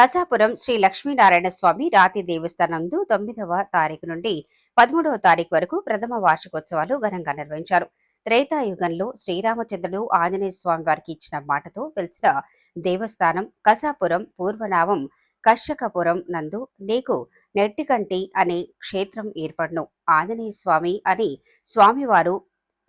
కసాపురం శ్రీ లక్ష్మీనారాయణ స్వామి రాతి దేవస్థానందు తొమ్మిదవ తారీఖు నుండి పదమూడవ తారీఖు వరకు ప్రథమ వార్షికోత్సవాలు ఘనంగా నిర్వహించారు. త్రేతాయుగంలో శ్రీరామచంద్రుడు ఆంజనేయ స్వామి వారికి ఇచ్చిన మాటతో పిలిచిన దేవస్థానం కసాపురం పూర్వనామం కశ్యకపురం నందు నీకు నెట్టికంటి అనే క్షేత్రం ఏర్పడును. ఆంజనేయ స్వామి అని స్వామివారు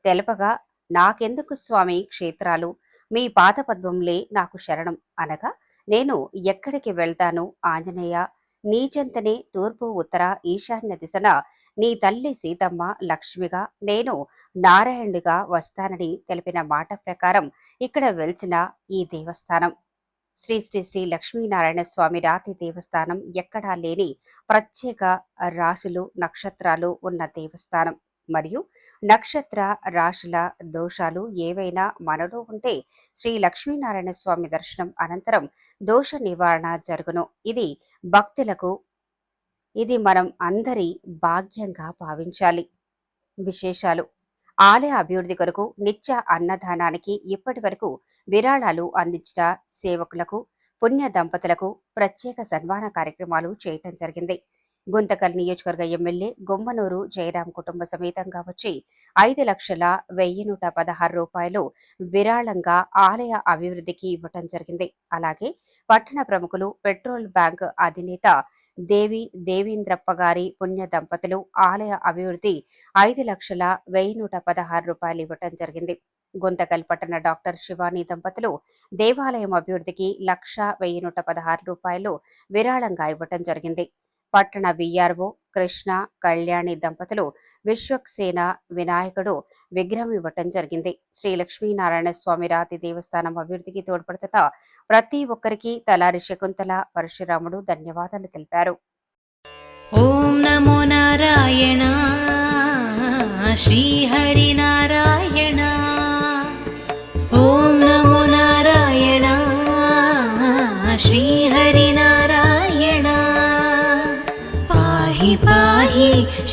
తెలపగా నాకెందుకు స్వామి క్షేత్రాలు? మీ పాదపద్మంలే నాకు శరణం అనగా నేను ఎక్కడికి వెళ్తాను? ఆంజనేయ నీచెంతనే తూర్పు ఉత్తర ఈశాన్య దిశన నీ తల్లి సీతమ్మ లక్ష్మిగా నేను నారాయణుడిగా వస్తానని తెలిపిన మాట ప్రకారం ఇక్కడ వెలిచిన ఈ దేవస్థానం. శ్రీ శ్రీ శ్రీ లక్ష్మీనారాయణ స్వామి రాతి దేవస్థానం ఎక్కడా లేని ప్రత్యేక రాశులు నక్షత్రాలు ఉన్న దేవస్థానం. మరియు నక్షత్ర రాశుల దోషాలు ఏవైనా మనలో ఉంటే శ్రీ లక్ష్మీనారాయణ స్వామి దర్శనం అనంతరం దోష నివారణ జరుగును. ఇది భక్తులకు ఇది మనం అందరి భాగ్యంగా భావించాలి. విశేషాలు. ఆలయ అభివృద్ధి కొరకు నిత్య అన్నదానానికి ఇప్పటి వరకు విరాళాలు అందించిన సేవకులకు పుణ్య దంపతులకు ప్రత్యేక సన్మాన కార్యక్రమాలు చేయటం జరిగింది. గుంతకల్ నియోజకవర్గ ఎమ్మెల్యే గుమ్మనూరు జయరాం కుటుంబ సమేతంగా వచ్చి ఐదు లక్షల వెయ్యి నూట పదహారు రూపాయలు విరాళంగా ఆలయ అభివృద్ధికి ఇవ్వటం జరిగింది. అలాగే పట్టణ ప్రముఖులు పెట్రోల్ బ్యాంక్ అధినేత దేవి దేవీంద్రప్ప గారి పుణ్య దంపతులు ఆలయ అభివృద్ధి ఐదు లక్షల వెయ్యి నూట పదహారు రూపాయలు ఇవ్వటం జరిగింది. గుంతకల్ పట్టణ డాక్టర్ శివాని దంపతులు దేవాలయం అభివృద్ధికి లక్ష వెయ్యి నూట పదహారు రూపాయలు విరాళంగా ఇవ్వటం జరిగింది. పట్టణ విఆర్ఓ కృష్ణ కళ్యాణి దంపతులు విశ్వక్సేన వినాయకుడు విగ్రహం ఇవ్వటం జరిగింది. శ్రీ లక్ష్మీనారాయణ స్వామి రాతి దేవస్థానం అభివృద్ధికి తోడ్పడుతున్న ప్రతి ఒక్కరికి తలారి శకుంతల పరశురాముడు ధన్యవాదాలు తెలిపారు. ఓం నమో నారాయణ ఓం నమో నారాయణ శ్రీహరి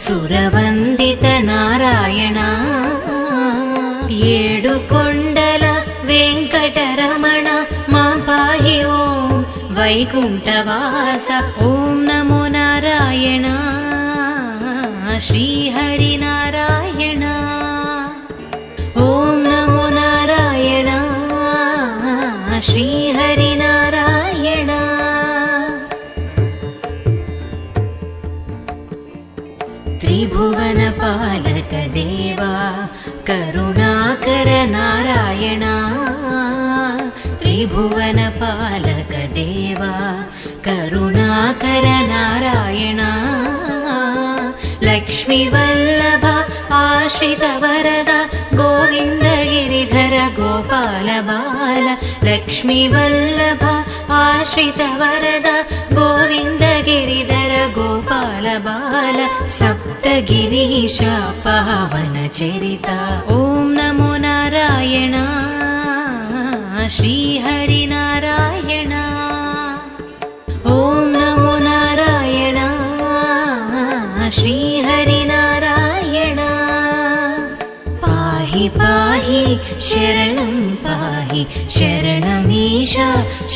సురవందిత నారాయణ. ఏడు కొండల వెంకటరమణ మా పాహి ఓం వైకుంఠవాస. ఓం నమో నారాయణ. శ్రీహరినారాయణ देवा करुणाकर नारायण त्रिभुवनपालक देवा करुणाकर नारायण लक्ष्मीवल्लभ आश्रितवरद गोविन्द गिरिधर गोपाल बाल लक्ष्मीवल्लभ आश्रितवरद गोविन्द गिरिधर गोपाल बाल सप्तगिरीश पावनचरिता। ॐ नमो नारायण श्रीहरिनारायण। ॐ नमो नारायण श्रीहरिनारायण शरणं पाहि शरणमीश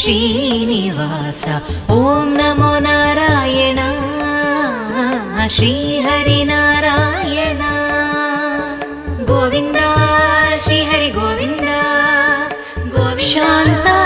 श्रीनिवास। ॐ नमो नारायण श्रीहरिनारायण। गोविन्द श्रीहरि गोविन्द। शान्ताकारं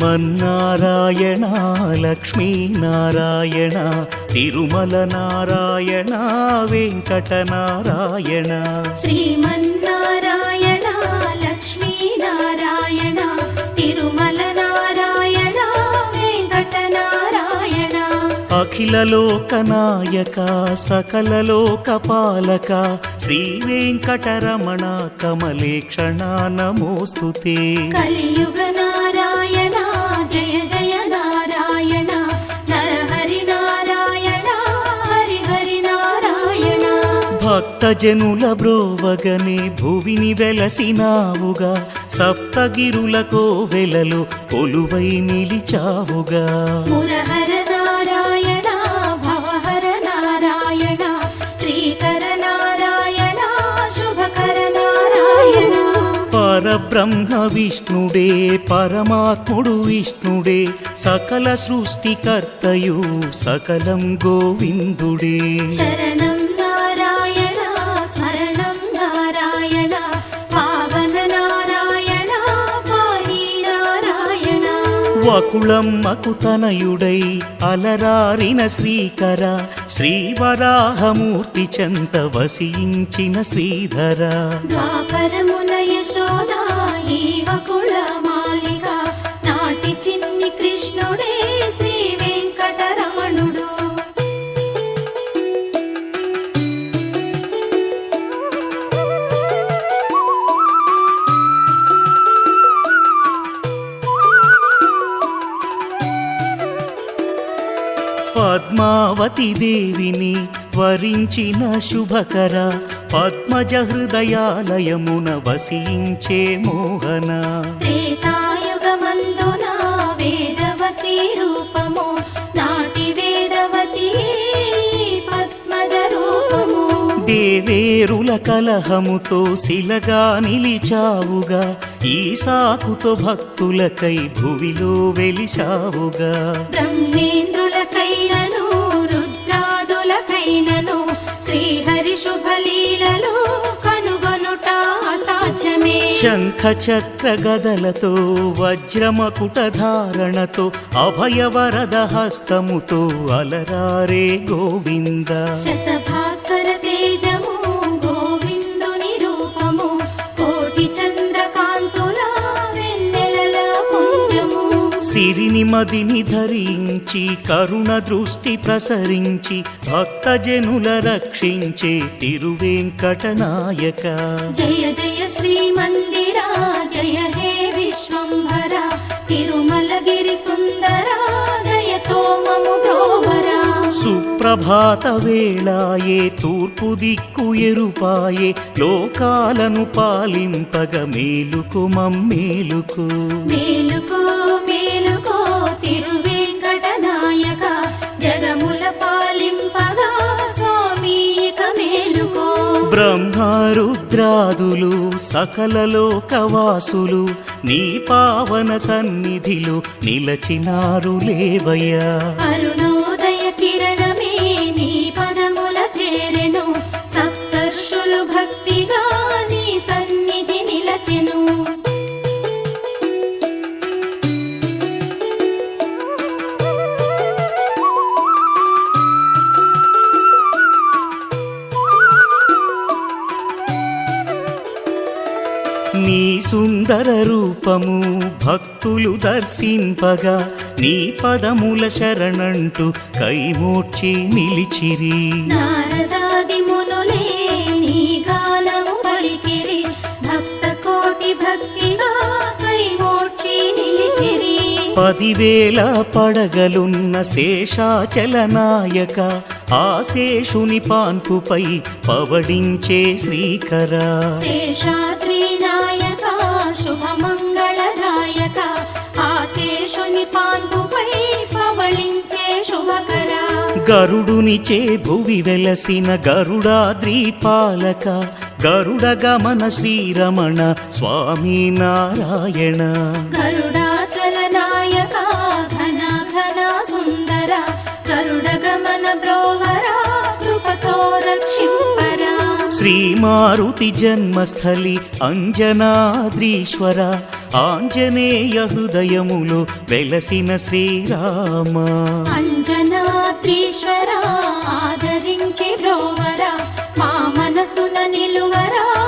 శ్రీమన్నారాయణ లక్ష్మీనారాయణ తిరుమల నారాయణ వెంకటనారాయణ. శ్రీమన్నారాయణ లక్ష్మీనారాయణ తిరుమల నారాయణ వెంకటనారాయణ. అఖిల లోకనాయక సకల లోకపాలక శ్రీ వెంకటరమణ కమలేక్షణ నమోస్తుతే. కలియుగ భక్తజనుల బ్రోవగనే భువిని వెలసినావుగా సప్తగిరులకో వెలలో కొలువై నిలిచావుగా। పరబ్రహ్మ విష్ణుడే పరమాత్ముడు విష్ణుడే సకల సృష్టికర్తయు సకలం గోవిందుడే. శరణం నారాయణ స్మరణం నారాయణ పావన నారాయణ పాహి నారాయణ. వకుళమ్మకు తనయుడై అలరారిన శ్రీకర శ్రీవరాహమూర్తి చెంత వసించిన శ్రీధర. ద్వాపరమున యశోద జీవకుళ మాలిక నాటి చిన్ని కృష్ణుడే శ్రీ వెంకటరమణుడు. పద్మావతి దేవిని వరించిన శుభకర పద్మజ హృదయాలయమున వసించే మోహన. త్రేతాయుగమందున వేదవతి రూపము నాటి వేదవతి పద్మజ రూపము. దేవేరుల కలహముతో శిలగా నిలిచావుగా ఈ సాకుతో భక్తులకై భువిలో వెలిశావుగా. బ్రహ్మేంద్రులకైనను రుద్రాదులకైనను శ్రీహరి శుభలీలలో కనుగొనుట అసాధ్యమే. శంఖ చక్ర గదలతో వజ్రమకుట ధారణతో అభయవరద హస్తముతో అలరారే గోవింద. శతభాస్కర తేజము సిరిని మదిని ధరించి కరుణ దృష్టి ప్రసరించి భక్తజనుల రక్షించే తిరువేంకటనాయక. జయ జయ శ్రీమందిరా జయ హే విశ్వంభర తిరుమలగిరి సుందర మము సుప్రభాత వేళాయే తూర్పు దిక్కు ఎరుపాయే లోకాలను పాలింపగ మేలుకు మమ్మేలుకు. మేలుకో మేలుకో జగముల పాలింపగా మేలుకో. బ్రహ్మరుద్రాదులు సకల లోకవాసులు నీ పావన సన్నిధిలో నిలచినారు లేవయ్యా. సుందర రూపము భక్తులు దర్శింపగా నీ పదముల శరణంటూ కైమోర్చి నిలిచిరి. పదివేల పడగలున్న శేషాచల నాయక ఆశేషుని పాన్పుపై పవళించే శ్రీకర. శేషాద్రి శుభమంగళదాయక ఆశేషుని పాన్పుపై పవళించే శుభకర. గరుడునిచే భువి వెలసిన గరుడాద్రి పాలక గరుడ గమన శ్రీరమణ స్వామి నారాయణ. గరుడాచల నాయక ఘన ఘన సుందర గరుడ గమన బ్రోవర కృపతో శ్రీ మారుతి జన్మస్థలి అంజనాద్రీశ్వర ఆంజనేయ హృదయములు వెలసిన శ్రీరామ. అంజనాద్రీశ్వర ఆదరించి బ్రోవర మా మనసున నిలువరా.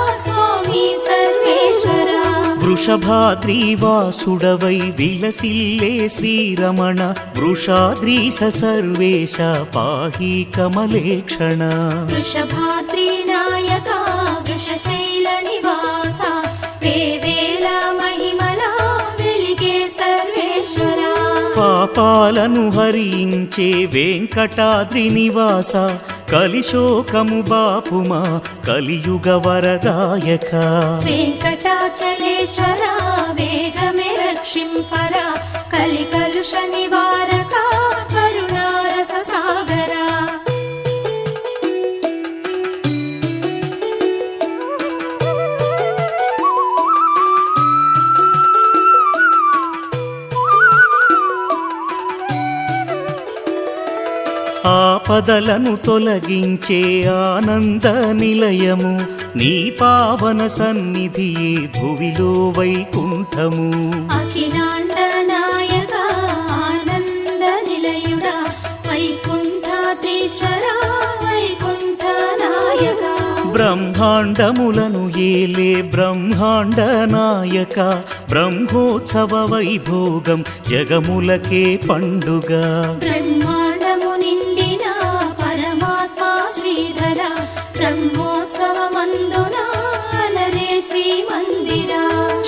వృషభాద్రీవాసుడవై విలసిల్లే శ్రీరమణ వృషాద్రీస సర్వేశ పాహి కమలేక్షణ. వృషభాద్రి నాయక పాపాలను హరించే వెంకటాద్రి నివాస కలిశోకము బాపుమా కలియుగ వరదాయక. వెంకటాచలేశ్వర వేగమే రక్షింపరా కలి కలుష నివారక. ఆపదలను తొలగించే ఆనంద నిలయము. నీ పావన సన్నిధియే భువిలో వైకుంఠము. అఖిలాండ నాయక ఆనంద నిలయుడ వైకుంఠాధీశ్వర వైకుంఠ నాయక బ్రహ్మాండములను ఏలే బ్రహ్మాండ నాయక. బ్రహ్మోత్సవ వైభోగం జగములకే పండుగ.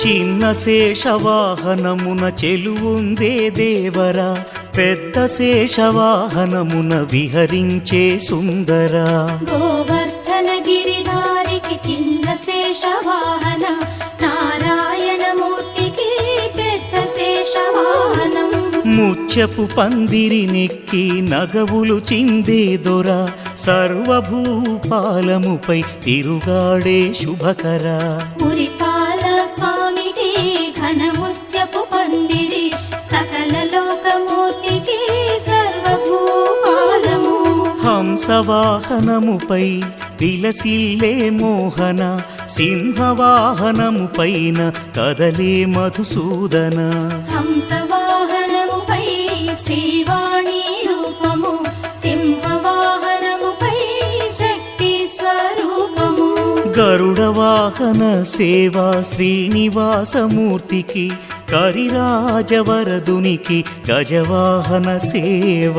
చిన్న శేషవాహనమున చెలువుందే దేవరా. పెద్ద శేషవాహనమున విహరించే సుందరా. గోవర్ధన గిరిధారికి చిన్న శేష వాహన నారాయణ మూర్తికి పెద్ద శేష వాహనం ముత్యపు పందిరి నెక్కి నగవులు చిందే దొర. సర్వభూపాలముపై తిరుగాడే శుభకర. హంసవాహనముపై విలసిల్లే మోహన సింహవాహనముపైన కదలే మధుసూదన. హంసవాహనముపై శ్రీవాణి రూపము సింహవాహనముపై శక్తి స్వరూపము. గరుడ వాహన సేవా శ్రీనివాసమూర్తికి కరిరాజవరదునికి గజవాహన సేవ.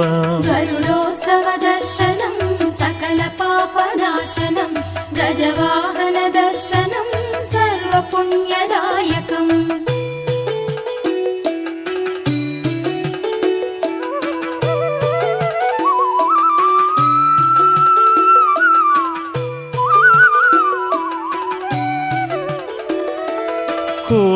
గరుడోత్సవ దర్శనం సకల పాపనాశనం గజవాహన దర్శనం సర్వపుణ్య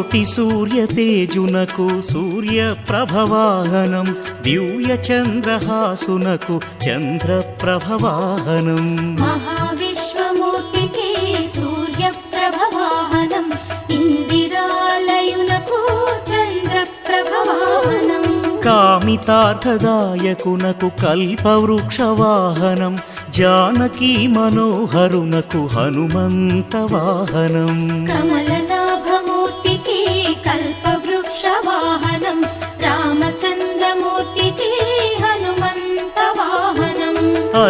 కోటి సూర్య తేజునకు సూర్య ప్రభవాహనం దివ్య చంద్రహాసునకు చంద్ర ప్రభవాహనం. మహావిశ్వమూర్తికి సూర్యప్రభ వాహనం ఇందిరాలయునకు చంద్రప్రభ వాహనం కామితార్థదాయకునకు కల్పవృక్ష వాహనం జానకీ మనోహరునకు హనుమంత వాహనం కమలనాభమూర్తికి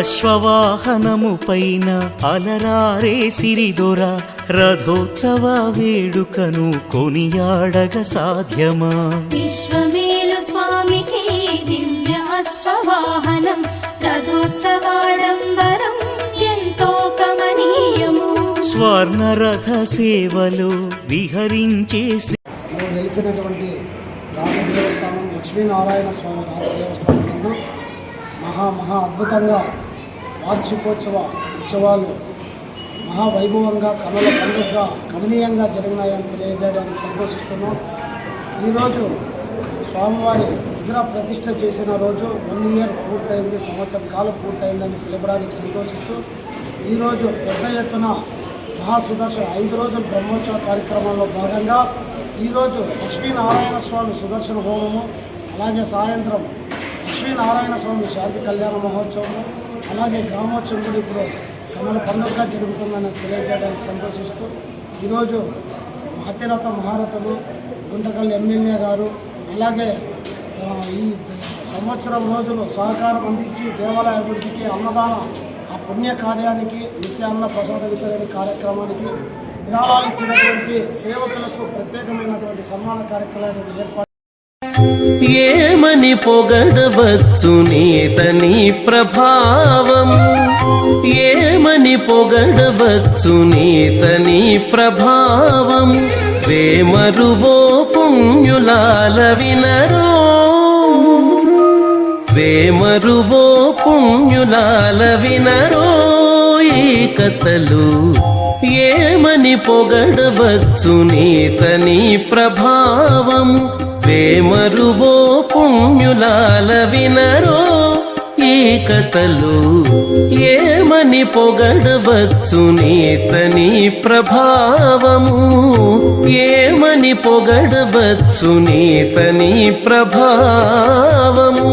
అశ్వవాహనము పైన అలరారే సిరిదొర రథోత్సవ వేడుకను కొనియాడగ సాధ్యమా? విశ్వమేలు స్వామికి దివ్య అశ్వవాహనం రథోత్సవాడంబరం ఎంతో కమనీయము. స్వర్ణరథ సేవలో విహరించే వెలిసినటువంటి రామ దేవస్థానం లక్ష్మీనారాయణ స్వామి రాజ దేవస్థానం మహా మహా అద్భుతంగా వార్షికోత్సవ ఉత్సవాలు మహావైభవంగా కనుల పండుగగా కమనీయంగా జరిగినాయని తెలియజేయడానికి సంతోషిస్తున్నాం. ఈరోజు స్వామివారి విగ్రహ ప్రతిష్ట చేసిన రోజు వన్ ఇయర్ పూర్తయింది సంవత్సరం కాలం పూర్తయిందని తెలపడానికి సంతోషిస్తూ ఈరోజు పెద్ద ఎత్తున మహాసుదర్శన ఐదు రోజుల బ్రహ్మోత్సవ కార్యక్రమంలో భాగంగా ఈరోజు లక్ష్మీనారాయణ స్వామి సుదర్శన హోమము అలాగే సాయంత్రం లక్ష్మీనారాయణ స్వామి శాంతి కళ్యాణ మహోత్సవము అలాగే గ్రామోత్సవం కూడా ఇప్పుడు కమల పండుగగా జరుగుతుందని తెలియజేయడానికి సంతోషిస్తూ ఈరోజు అతిరథ మహారథులు గుంటకల్ ఎమ్మెల్యే గారు అలాగే ఈ సంవత్సరం రోజులు సహకారం అందించి దేవాలయ అభివృద్ధికి అన్నదాన ఆ పుణ్య కార్యానికి నిత్యాన్న ప్రసాద వితరణ కార్యక్రమానికి విరాళాలు ఇచ్చినటువంటి సేవకులకు ప్రత్యేకమైనటువంటి సన్మాన కార్యక్రమాలు ఏర్పాటు ఏమని పొగడవచ్చు నీతని ప్రభావం. ఏమని పొగడవచ్చు నీతని ప్రభావం? వేమరువో పుణ్యులాల వినరో వేమరువో పుణ్యులాల వినరో ఈ కథలు. ఏమని పొగడవచ్చు నీతని ప్రభావం? వేమరువో పుణ్యులాల వినరో ఈ కథలు ఏమని పొగడవచ్చు నీతని ప్రభావము? ఏమని పొగడవచ్చు నీతని ప్రభావము?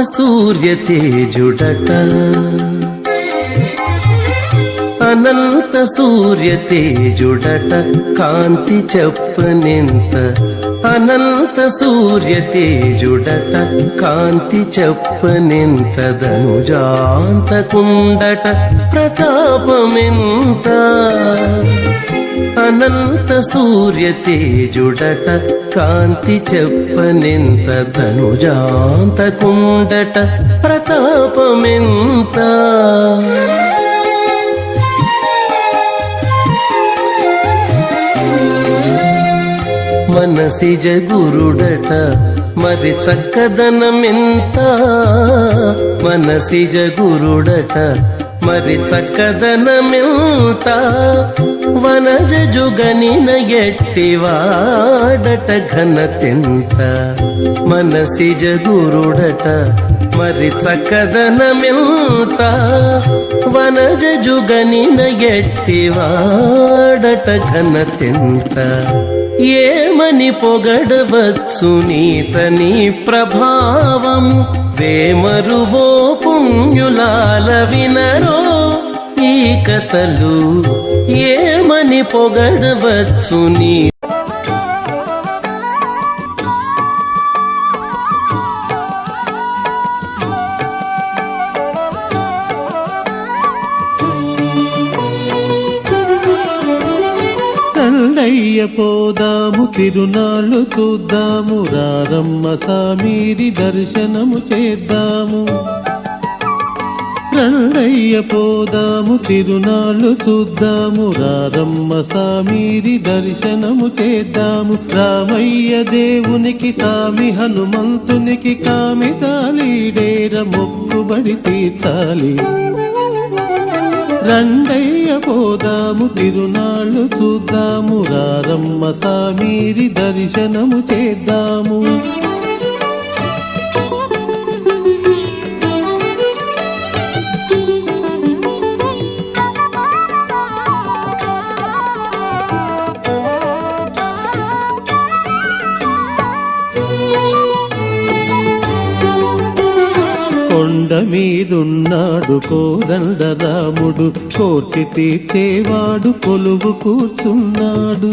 అనంత సూర్య తేజుడట అనంత సూర్య తేజుడట కాంతి చెప్పనెంత అనంత సూర్య తేజుడట కాంతి చెప్పనెంత ధనుజాంత కుండట ప్రతాపమెంత. అనంత సూర్య తేజుడట కాంతి చెప్పనెంత ధనుజాంత కుండట ప్రతాపమెంత. మనసి జగురుడట మరి చక్కదనమెంత. మనసి జగురుడట మరి చక్కదనమెంత వనజ జుగనిన ఎట్టివాడట ఘనతెంత మనసి జగురుడట మరి చక్కదనమెంత వనజ జుగనిన ఎట్టివాడట ఘనతెంత ఏమని పొగడవచ్చు నీతని ప్రభావము వేమరువో పుణ్యులాల వినరో ఈ కథలు ఏమని పొగడవచ్చు నీ పోదాము తిరునాళ్ళు చూద్దాము రారమ్మ సామీరి దర్శనము చేద్దాము. రండయ్య పోదాము తిరునాళ్ళు చూద్దాము రారమ్మ సామీరి దర్శనము చేద్దాము. రామయ్య దేవునికి సామి హనుమంతునికి కామితాలీడేర మొక్కుబడి తీర్చాలి. రండయ్య పోదాము తిరునాళ్ళు చూద్దాము రారమ్మ సామీరి దర్శనము చేద్దాము. మీదున్నాడు కోదండ రాముడు కోర్చి తీర్చేవాడు కొలువు కూర్చున్నాడు.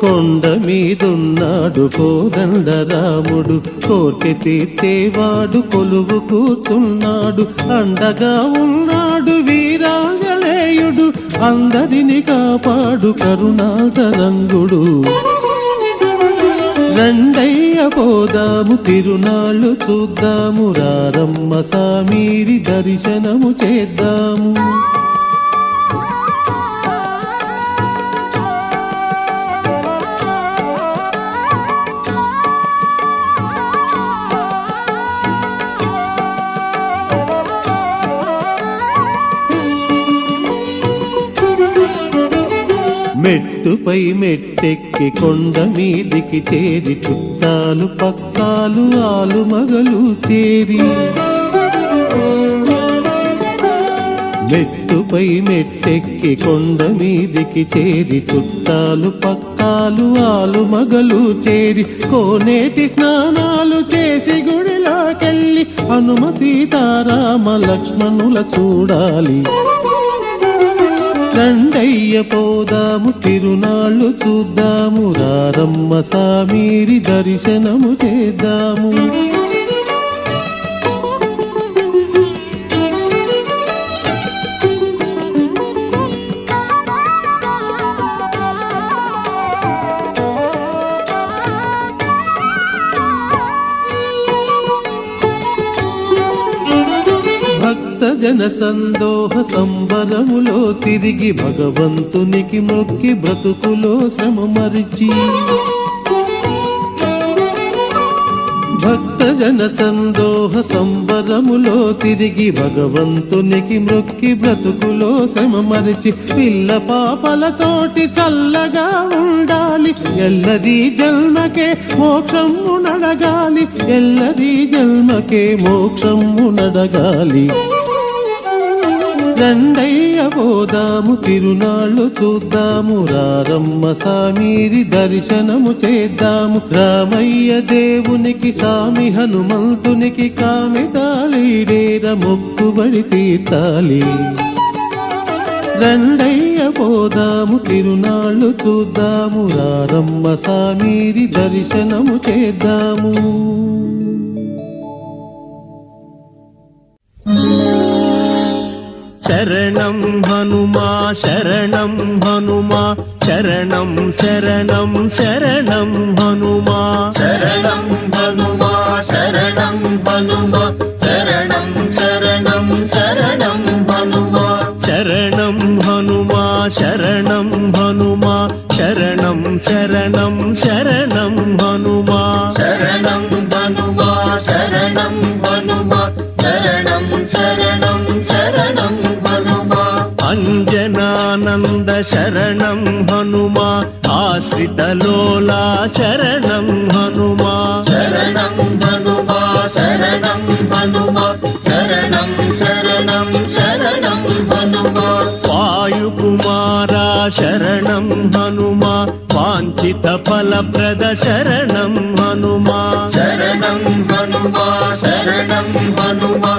కొండ మీదున్నాడు కోదండ రాముడు కోర్చి తీర్చేవాడు కొలువు కూర్చున్నాడు. అండగా ఉన్నాడు వీరాంజ అందరిని కాపాడు కరుణాతరంగుడు. రండయ్య పోదాము తిరునాళ్ళు చూద్దాము రారమ్మ సామీరి దర్శనము చేద్దాము. మెట్టుపై మెట్టెక్కి కొండ మీదికి చేరి చుట్టాలు పక్కాలు ఆలు మగలు చేరి. మెట్టుపై మెట్టెక్కి కొండ మీదికి చేరి చుట్టాలు పక్కాలు ఆలు మగలు చేరి. కోనేటి స్నానాలు చేసి గుడిలోకెళ్ళి హనుమ సీతారామ లక్ష్మణుల చూడాలి. రండయ్య పోదాము తిరునాళ్ళు చూద్దాము రారమ్మ సామీరి దర్శనము చేద్దాము. జన సందోహ సంబరములో తిరిగి భగవంతునికి మొక్కి బ్రతుకులో శ్రమ మరిచి భక్త జన సందోహ సంబరములో తిరిగి భగవంతునికి మ్రొక్కి బ్రతుకులో శ్రమ మరిచి పిల్ల పాపలతోటి చల్లగా ఉండాలి. ఎల్లరి జన్మకే మోక్షము నడగాలి. ఎల్లరి జన్మకే మోక్షము నడగాలి. రండయ్య పోదాము తిరునాళ్ళు చూద్దాము రారమ్మ సామీరి దర్శనము చేద్దాము. రామయ్య దేవునికి సామి హనుమంతునికి కామితాలీడేర మొక్కుబడి తీర్చాలి. రండయ్య పోదాము తిరునాళ్ళు చూద్దాము రారమ్మ సామీరి దర్శనము చేద్దాము. శరణం హనుమా శరణం హనుమా శరణం శరణం శరణం హనుమా. శరణం హనుమా శరణం హనుమా శరణం హనుమా ఆశ్రితలోలా శరణం హనుమా. శరణం హనుమా శరణం హనుమా శరణం శరణం శరణం హనుమా. వాయుకుమారా శరణం హనుమా వాంఛిత ఫలప్రద శరణం హనుమా. శరణం హనుమా శరణం హనుమా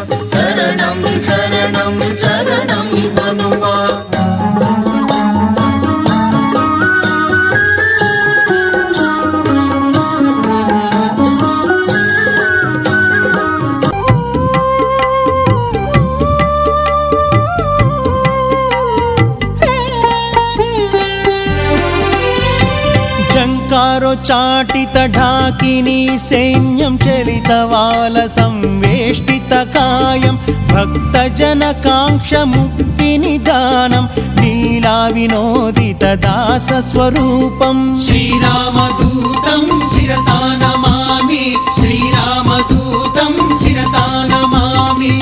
చాటిత ఢాకిని సైన్యం చలితవాల సంవేష్టిత కాయం భక్త జన కాంక్ష ముక్తి నిదానం లీలా వినోదిత దాస స్వరూపం. శ్రీరామదూతం శిరసానమామి శ్రీరామదూతం శిరసానమామి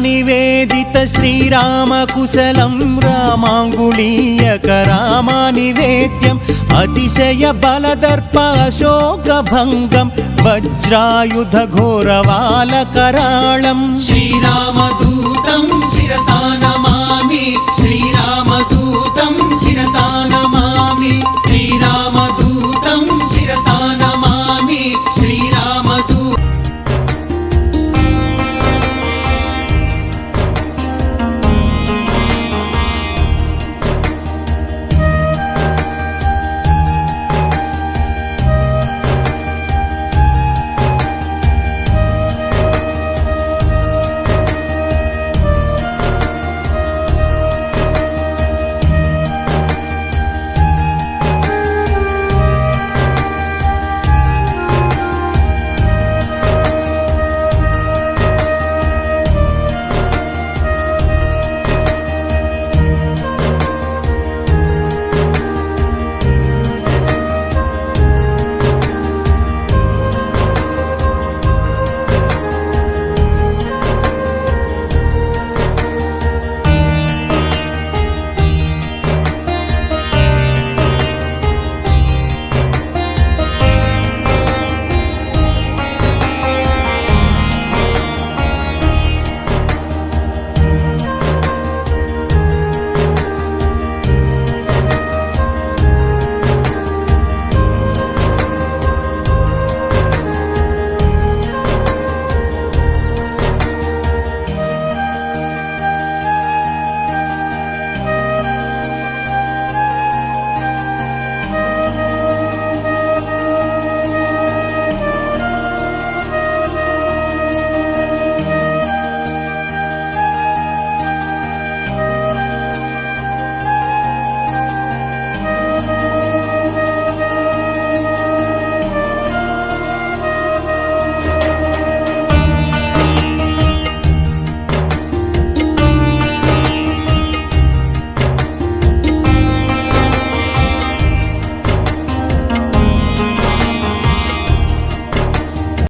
నమామి శ్రీరామ కుశలం రామాంగుళీయక రామానివేద్యం అతిశయ బలదర్ప అశోకభంగం వజ్రాయుధ ఘోరవాల కరాళం శ్రీరామదూతం శిరసా నమామి శ్రీరామదూతం శిరసా నమామి